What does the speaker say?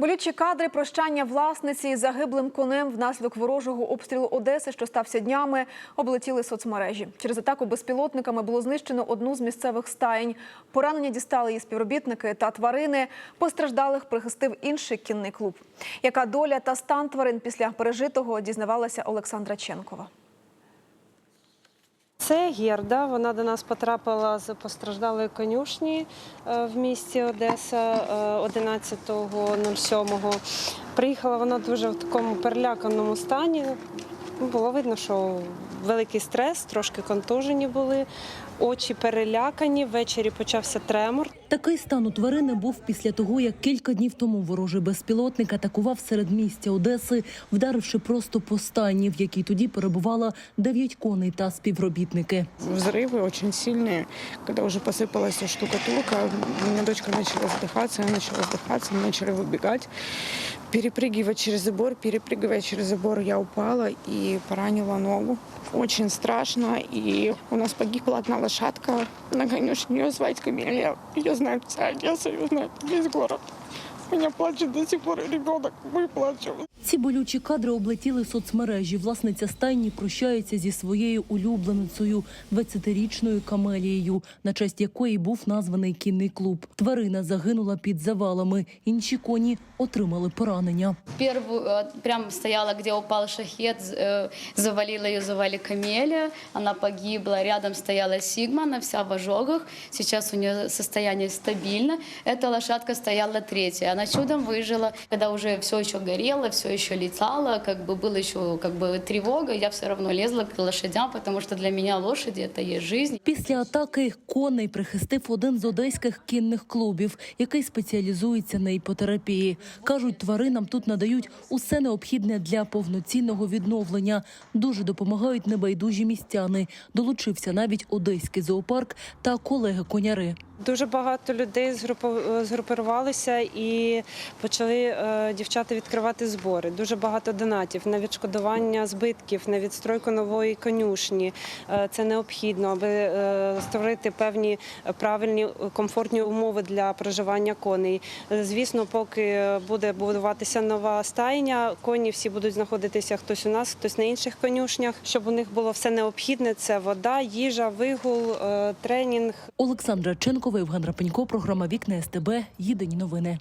Болючі кадри прощання власниці із загиблим конем внаслідок ворожого обстрілу Одеси, що стався днями, облетіли соцмережі. Через атаку безпілотниками було знищено одну з місцевих стаєнь. Поранення дістали її співробітники та тварини. Постраждалих прихистив інший кінний клуб. Яка доля та стан тварин після пережитого дізнавалася Олександра Ченкова. Це Герда. Вона до нас потрапила з постраждалої конюшні е, в місті Одеса е, 11.07. Приїхала вона дуже в такому переляканому стані. Ну, Було видно, що великий стрес, трошки контужені були, очі перелякані. Ввечері почався тремор. Такий стан у тварини був після того, як кілька днів тому ворожий безпілотник атакував середмістя Одеси, вдаривши просто по стайні, в якій тоді перебувало дев'ять коней та співробітники. Взрывы очень сильные. Когда уже посыпалась вся штукатурка, у меня дочка начала задыхаться, я начала задыхаться, мы начали выбегать. Перепрыгивать через забор, перепрыгивая через забор, я упала и поранила ногу. Очень страшно. И у нас погибла одна лошадка на конюшне. Ее звать Камелия. Ее знают вся Одесса, ее знает весь город. У меня плачет до сих пор ребенок. Мы плачем. Ці болючі кадри облетіли соцмережі. Власниця стайні прощається зі своєю улюбленицею, 20-річною камелією, на честь якої був названий кінний клуб. Тварина загинула під завалами. Інші коні отримали поранення. Первую, э, прям стояла, где упал шахет, э, завалила ее, завали камеля, она погибла. Рядом стояла Сигма, она вся в ожогах. Сейчас у нее состояние стабильно. Эта лошадка стояла третья. Она чудом выжила. Когда уже все еще горело, все еще летало, как бы было еще как бы тревога, я все равно лезла к лошадям, потому что для меня лошади это есть жизнь. Після атаки коней прихистив один з одеських кінних клубів, який спеціалізується на іпотерапії. Кажуть, тваринам тут надають усе необхідне для повноцінного відновлення. Дуже допомагають небайдужі містяни. Долучився навіть одеський зоопарк та колеги-коняри. Дуже багато людей згрупу- згрупувалися і почали е, дівчата відкривати збори. Дуже багато донатів на відшкодування збитків, на відстройку нової конюшні. Е, Це необхідно, аби е, створити певні правильні комфортні умови для проживання коней. Звісно, поки буде будуватися нова стайня, коні всі будуть знаходитися хтось у нас, хтось на інших конюшнях, щоб у них було все необхідне: це вода, їжа, вигул, тренінг. Олександра Ченкова, Євген Рапенько, програма Вікна СТБ. Єдині новини.